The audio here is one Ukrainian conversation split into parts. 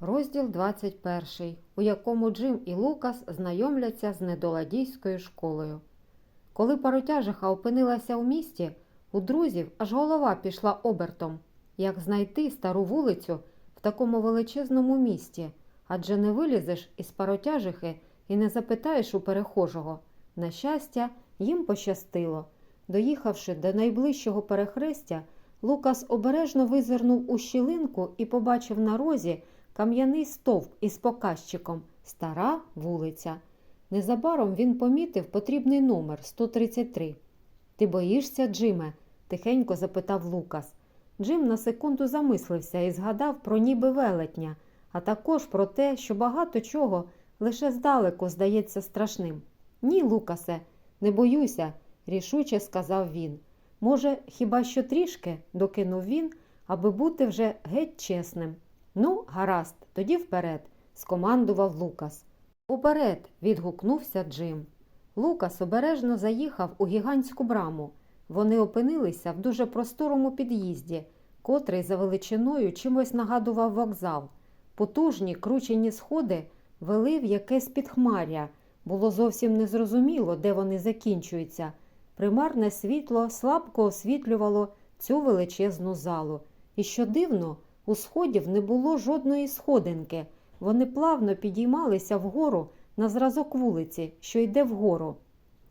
Розділ 21, у якому Джим і Лукас знайомляться з недоладійською школою. Коли паротяжиха опинилася у місті, у друзів аж голова пішла обертом, як знайти стару вулицю в такому величезному місті, адже не вилізеш із паротяжихи і не запитаєш у перехожого. На щастя, їм пощастило. Доїхавши до найближчого перехрестя, Лукас обережно визирнув у щілинку і побачив на розі кам'яний стовп із показчиком Стара вулиця. Незабаром він помітив потрібний номер 133. Ти боїшся, Джиме? тихенько запитав Лукас. Джим на секунду замислився і згадав про ніби велетня, а також про те, що багато чого лише здалеку здається страшним. Ні, Лукасе, не боюся, рішуче сказав він. Може, хіба що трішки, докинув він, аби бути вже геть чесним. Ну, гаразд, тоді вперед, скомандував Лукас. Уперед, відгукнувся Джим. Лукас обережно заїхав у гігантську браму. Вони опинилися в дуже просторому під'їзді, котрий за величиною чимось нагадував вокзал. Потужні кручені сходи вели в якесь підхмаря. Було зовсім незрозуміло, де вони закінчуються. Примарне світло слабко освітлювало цю величезну залу. І що дивно, у сходів не було жодної сходинки. Вони плавно підіймалися вгору на зразок вулиці, що йде вгору.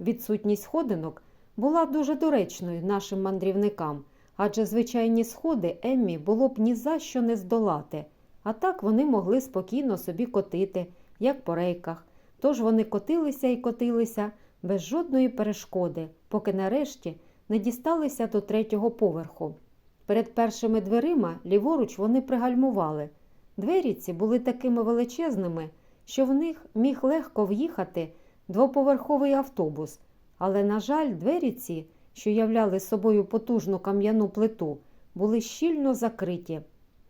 Відсутність сходинок була дуже доречною нашим мандрівникам, адже звичайні сходи Еммі було б ні за що не здолати, а так вони могли спокійно собі котити, як по рейках. Тож вони котилися і котилися без жодної перешкоди, поки нарешті не дісталися до третього поверху. Перед першими дверима ліворуч вони пригальмували. Двері ці були такими величезними, що в них міг легко в'їхати двоповерховий автобус, але, на жаль, двері ці, що являли собою потужну кам'яну плиту, були щільно закриті.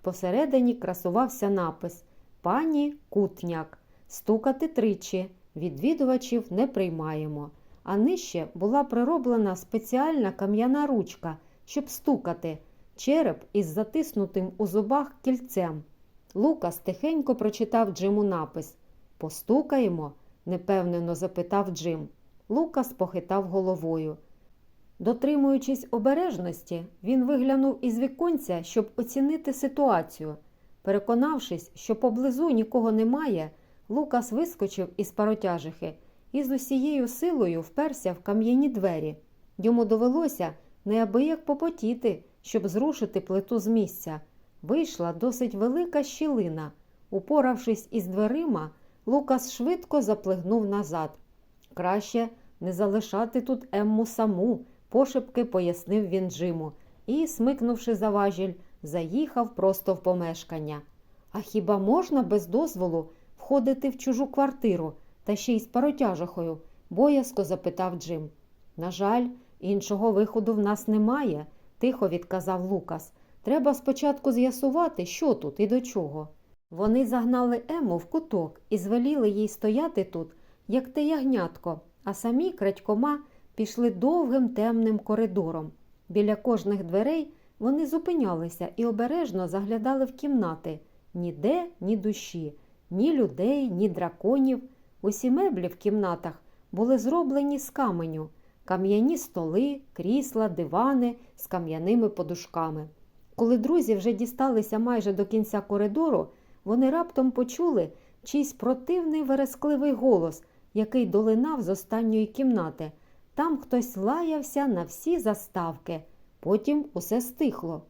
Посередині красувався напис Пані Кутняк. Стукати тричі. Відвідувачів не приймаємо. А нижче була прироблена спеціальна кам'яна ручка, щоб стукати, череп із затиснутим у зубах кільцем. Лукас тихенько прочитав Джиму напис Постукаємо? непевнено запитав Джим. Лукас похитав головою. Дотримуючись обережності, він виглянув із віконця, щоб оцінити ситуацію. Переконавшись, що поблизу нікого немає, Лукас вискочив із паротяжихи і з усією силою вперся в кам'яні двері. Йому довелося неабияк попотіти, щоб зрушити плиту з місця. Вийшла досить велика щілина. Упоравшись із дверима, Лукас швидко заплигнув назад. Краще не залишати тут Емму саму, пошепки пояснив він Джиму і, смикнувши за важіль, заїхав просто в помешкання. А хіба можна без дозволу входити в чужу квартиру та ще й з паротяжахою? боязко запитав Джим. На жаль, іншого виходу в нас немає, тихо відказав Лукас. Треба спочатку з'ясувати, що тут і до чого. Вони загнали Ему в куток і звеліли їй стояти тут, як те ягнятко, а самі крадькома пішли довгим темним коридором. Біля кожних дверей вони зупинялися і обережно заглядали в кімнати. Ніде, ні душі, ні людей, ні драконів. Усі меблі в кімнатах були зроблені з каменю, кам'яні столи, крісла, дивани з кам'яними подушками. Коли друзі вже дісталися майже до кінця коридору, вони раптом почули чийсь противний верескливий голос, який долинав з останньої кімнати. Там хтось лаявся на всі заставки. Потім усе стихло.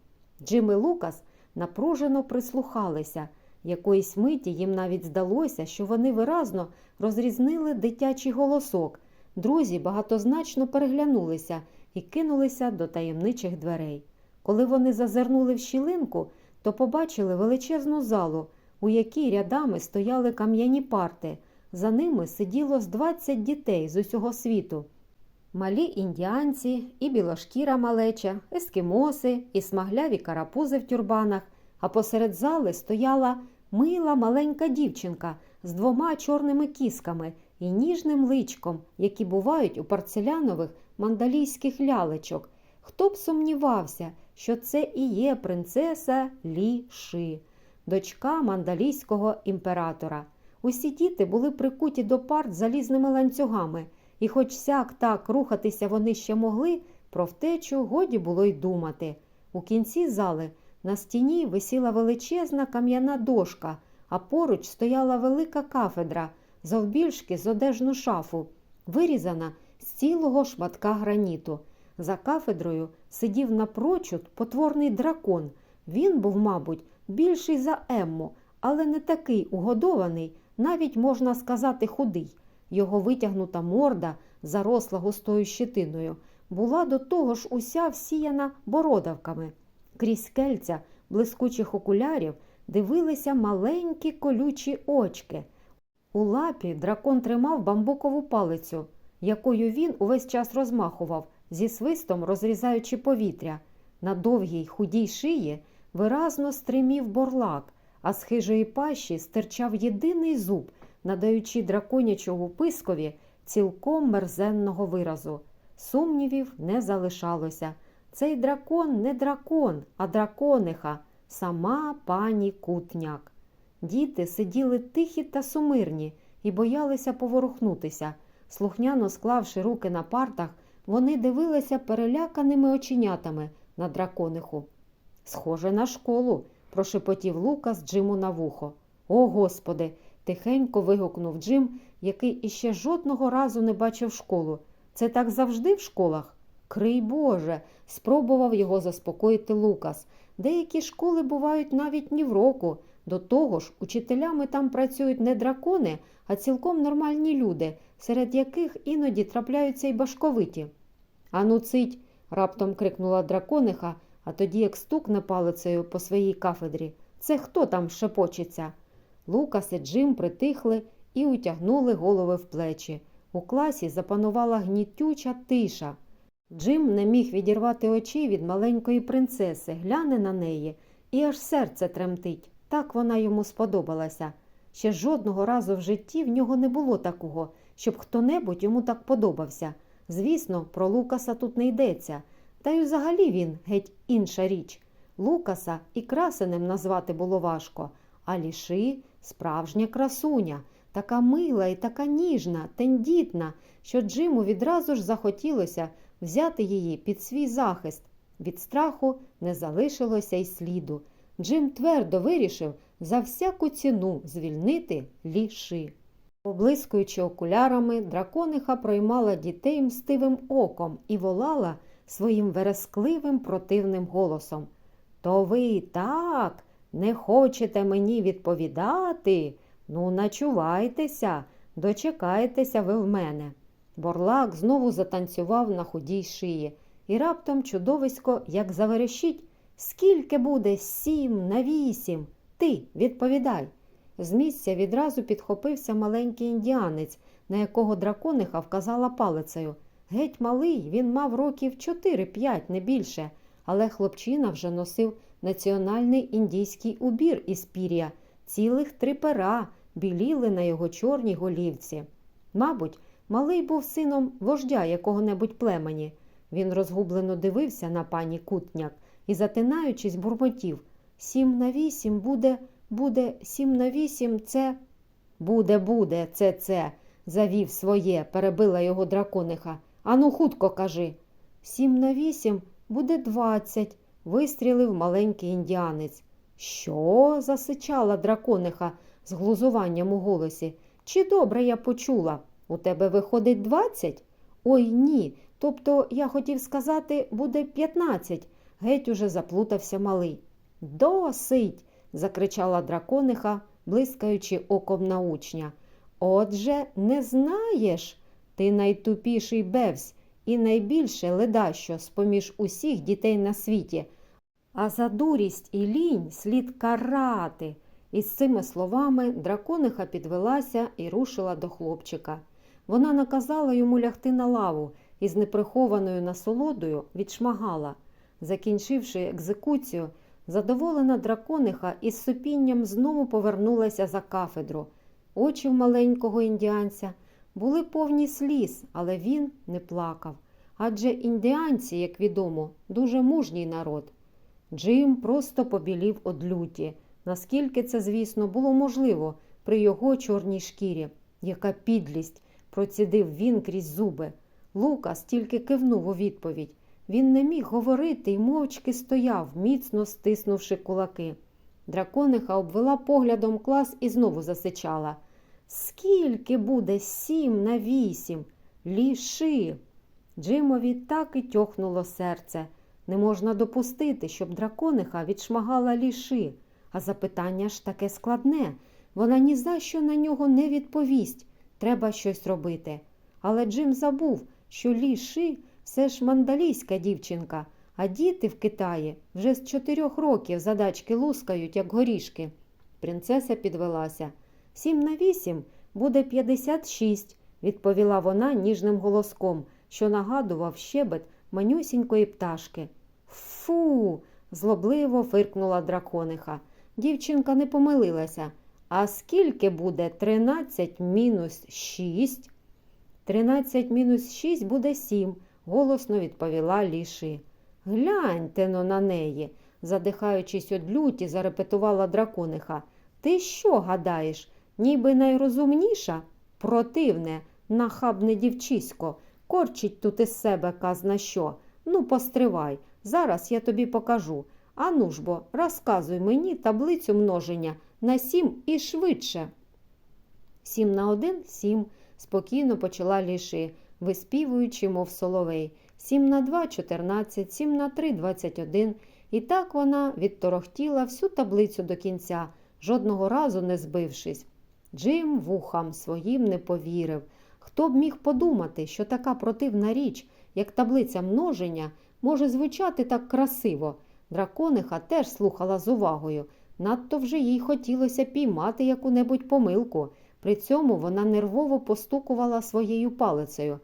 Джим і Лукас напружено прислухалися. Якоїсь миті їм навіть здалося, що вони виразно розрізнили дитячий голосок. Друзі багатозначно переглянулися і кинулися до таємничих дверей. Коли вони зазирнули в щілинку, то побачили величезну залу, у якій рядами стояли кам'яні парти. За ними сиділо з 20 дітей з усього світу. Малі індіанці, і білошкіра малеча, ескімоси, і смагляві карапузи в тюрбанах, а посеред зали стояла мила маленька дівчинка з двома чорними кісками і ніжним личком, які бувають у порцелянових мандалійських лялечок. Хто б сумнівався, що це і є принцеса Лі Ши. дочка мандалійського імператора. Усі діти були прикуті до парт залізними ланцюгами, і хоч сяк так рухатися вони ще могли, про втечу годі було й думати. У кінці зали на стіні висіла величезна кам'яна дошка, а поруч стояла велика кафедра, завбільшки з одежну шафу, вирізана з цілого шматка граніту. За кафедрою сидів напрочуд потворний дракон. Він був, мабуть, більший за Емму, але не такий угодований, навіть можна сказати, худий. Його витягнута морда, заросла густою щетиною, була до того ж уся всіяна бородавками. Крізь кельця блискучих окулярів дивилися маленькі колючі очки. У лапі дракон тримав бамбукову палицю, якою він увесь час розмахував, зі свистом розрізаючи повітря. На довгій худій шиї виразно стримів борлак, а з хижої пащі стирчав єдиний зуб, надаючи драконячому пискові цілком мерзенного виразу. Сумнівів не залишалося. Цей дракон не дракон, а дракониха, сама пані Кутняк. Діти сиділи тихі та сумирні і боялися поворухнутися. Слухняно склавши руки на партах, вони дивилися переляканими оченятами на дракониху. Схоже на школу, прошепотів Лукас Джиму на вухо. О, Господи! тихенько вигукнув Джим, який іще жодного разу не бачив школу. Це так завжди в школах? Крий Боже, спробував його заспокоїти Лукас. Деякі школи бувають навіть ні в року. До того ж, учителями там працюють не дракони, а цілком нормальні люди, серед яких іноді трапляються й башковиті. Ану, цить. раптом крикнула дракониха, а тоді як стукне палицею по своїй кафедрі. Це хто там шепочеться? Лукас і Джим притихли і утягнули голови в плечі. У класі запанувала гнітюча тиша. Джим не міг відірвати очей від маленької принцеси, гляне на неї, і аж серце тремтить. Так вона йому сподобалася. Ще жодного разу в житті в нього не було такого, щоб хто-небудь йому так подобався. Звісно, про Лукаса тут не йдеться. Та й взагалі він геть інша річ. Лукаса і красенем назвати було важко, а ліши справжня красуня, така мила і така ніжна, тендітна, що Джиму відразу ж захотілося взяти її під свій захист. Від страху не залишилося й сліду. Джим твердо вирішив за всяку ціну звільнити ліши. Поблискуючи окулярами, дракониха проймала дітей мстивим оком і волала своїм верескливим противним голосом. То ви так не хочете мені відповідати? Ну, начувайтеся, дочекайтеся ви в мене. Борлак знову затанцював на худій шиї, і раптом чудовисько, як заверещить, скільки буде сім на вісім? Ти відповідай. З місця відразу підхопився маленький індіанець, на якого дракониха вказала палицею. Геть малий, він мав років 4-5, не більше, але хлопчина вже носив національний індійський убір із пір'я, цілих три пера біліли на його чорній голівці. Мабуть, малий був сином вождя якого-небудь племені. Він розгублено дивився на пані Кутняк і, затинаючись, бурмотів Сім на вісім буде, буде, сім на вісім це. Буде, буде, це це, завів своє, перебила його дракониха. Ану, хутко кажи. Сім на вісім буде двадцять, вистрілив маленький індіанець. Що? засичала дракониха з глузуванням у голосі. Чи добре я почула? У тебе виходить двадцять? Ой ні. Тобто, я хотів сказати, буде п'ятнадцять. Геть уже заплутався малий. Досить. закричала дракониха, блискаючи оком на учня. Отже, не знаєш. Ти найтупіший бевсь і найбільше ледащо з-поміж усіх дітей на світі. А за дурість і лінь слід карати. Із цими словами дракониха підвелася і рушила до хлопчика. Вона наказала йому лягти на лаву і з неприхованою насолодою відшмагала. Закінчивши екзекуцію, задоволена дракониха із сопінням знову повернулася за кафедру. Очі в маленького індіанця були повні сліз, але він не плакав. Адже індіанці, як відомо, дуже мужній народ. Джим просто побілів од люті. Наскільки це, звісно, було можливо при його чорній шкірі. Яка підлість, процідив він крізь зуби. Лукас тільки кивнув у відповідь. Він не міг говорити і мовчки стояв, міцно стиснувши кулаки. Дракониха обвела поглядом клас і знову засичала. Скільки буде сім на вісім? Ліши. Джимові так і тьохнуло серце. Не можна допустити, щоб дракониха відшмагала ліши, а запитання ж таке складне. Вона ні за що на нього не відповість. Треба щось робити. Але Джим забув, що ліши все ж мандалійська дівчинка, а діти в Китаї вже з чотирьох років задачки лускають, як горішки. Принцеса підвелася. Сім на вісім буде п'ятдесят шість, відповіла вона ніжним голоском, що нагадував щебет манюсінької пташки. Фу. злобливо фиркнула дракониха. Дівчинка не помилилася. А скільки буде тринадцять мінус шість? Тринадцять мінус шість буде сім, голосно відповіла ліши. Гляньте но на неї, задихаючись од люті, зарепетувала дракониха. Ти що гадаєш, ніби найрозумніша? Противне, нахабне дівчисько, корчить тут із себе казна що. Ну, постривай, зараз я тобі покажу. Ану ж бо, розказуй мені таблицю множення на сім і швидше. Сім на один сім, спокійно почала ліши, виспівуючи, мов соловей. Сім на два чотирнадцять, сім на три двадцять один. І так вона відторохтіла всю таблицю до кінця, жодного разу не збившись. Джим вухам своїм не повірив. Хто б міг подумати, що така противна річ, як таблиця множення, може звучати так красиво. Дракониха теж слухала з увагою. Надто вже їй хотілося піймати яку-небудь помилку. При цьому вона нервово постукувала своєю палицею.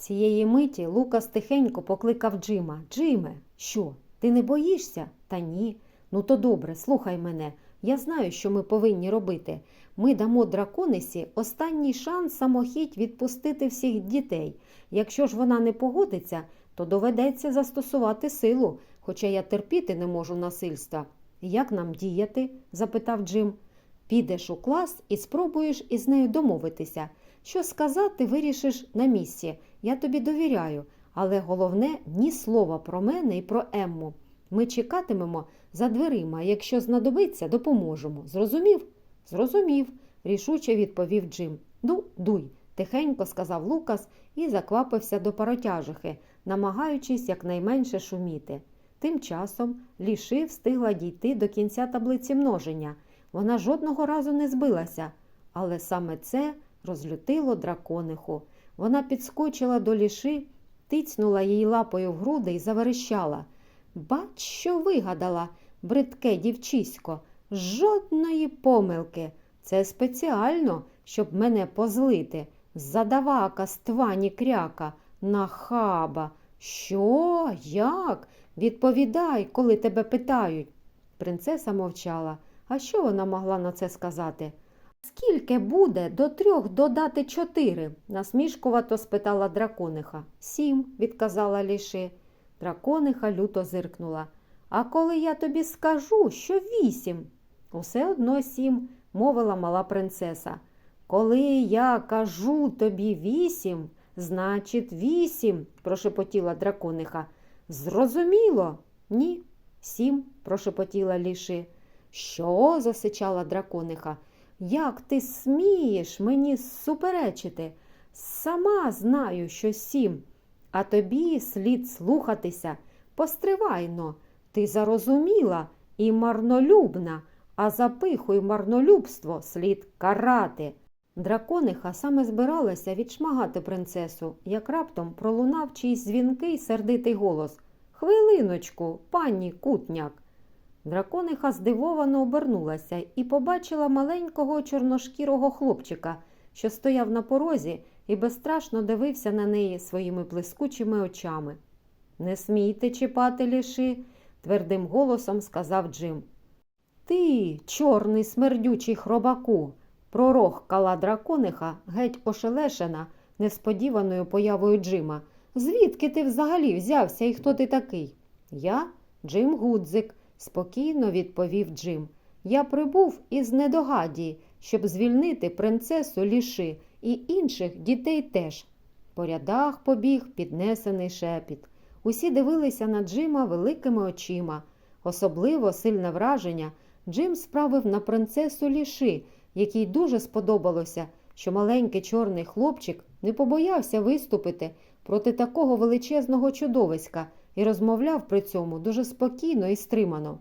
Цієї миті Лукас тихенько покликав Джима. Джиме, що, ти не боїшся? Та ні. Ну то добре, слухай мене. Я знаю, що ми повинні робити. Ми дамо драконисі останній шанс самохідь відпустити всіх дітей. Якщо ж вона не погодиться, то доведеться застосувати силу, хоча я терпіти не можу насильства. Як нам діяти? запитав Джим. Підеш у клас і спробуєш із нею домовитися. Що сказати, вирішиш на місці. Я тобі довіряю, але головне ні слова про мене і про Емму. Ми чекатимемо за дверима, якщо знадобиться, допоможемо. Зрозумів? Зрозумів, рішуче відповів Джим. Ну, дуй, тихенько сказав Лукас і заквапився до паротяжихи, намагаючись якнайменше шуміти. Тим часом ліши встигла дійти до кінця таблиці множення. Вона жодного разу не збилася, але саме це розлютило дракониху. Вона підскочила до ліши, тицнула їй лапою в груди і заверещала. Бач, що вигадала, бридке дівчисько, жодної помилки. Це спеціально, щоб мене позлити. Задавака, ствані кряка, нахаба. Що? Як? Відповідай, коли тебе питають. Принцеса мовчала. А що вона могла на це сказати? Скільки буде до трьох додати чотири? насмішкувато спитала дракониха. Сім, відказала ліши. Дракониха люто зиркнула. А коли я тобі скажу, що вісім? Усе одно сім, мовила мала принцеса. Коли я кажу тобі вісім, значить вісім, прошепотіла дракониха. Зрозуміло? Ні. Сім, прошепотіла ліши. Що? засичала дракониха. Як ти смієш мені суперечити? Сама знаю, що сім, а тобі слід слухатися. Постривайно, ти зарозуміла і марнолюбна, а за пиху й марнолюбство слід карати. Дракониха саме збиралася відшмагати принцесу, як раптом пролунав чийсь дзвінкий сердитий голос. Хвилиночку, пані кутняк. Дракониха здивовано обернулася і побачила маленького чорношкірого хлопчика, що стояв на порозі і безстрашно дивився на неї своїми блискучими очами. Не смійте чіпати ліши, твердим голосом сказав Джим. Ти, чорний смердючий хробаку, пророхкала дракониха, геть ошелешена несподіваною появою Джима. Звідки ти взагалі взявся і хто ти такий? Я Джим Гудзик, спокійно відповів Джим. Я прибув із недогадії, щоб звільнити принцесу Ліши і інших дітей теж. По рядах побіг піднесений шепіт. Усі дивилися на Джима великими очима. Особливо сильне враження Джим справив на принцесу Ліши, якій дуже сподобалося, що маленький чорний хлопчик не побоявся виступити проти такого величезного чудовиська і розмовляв при цьому дуже спокійно і стримано.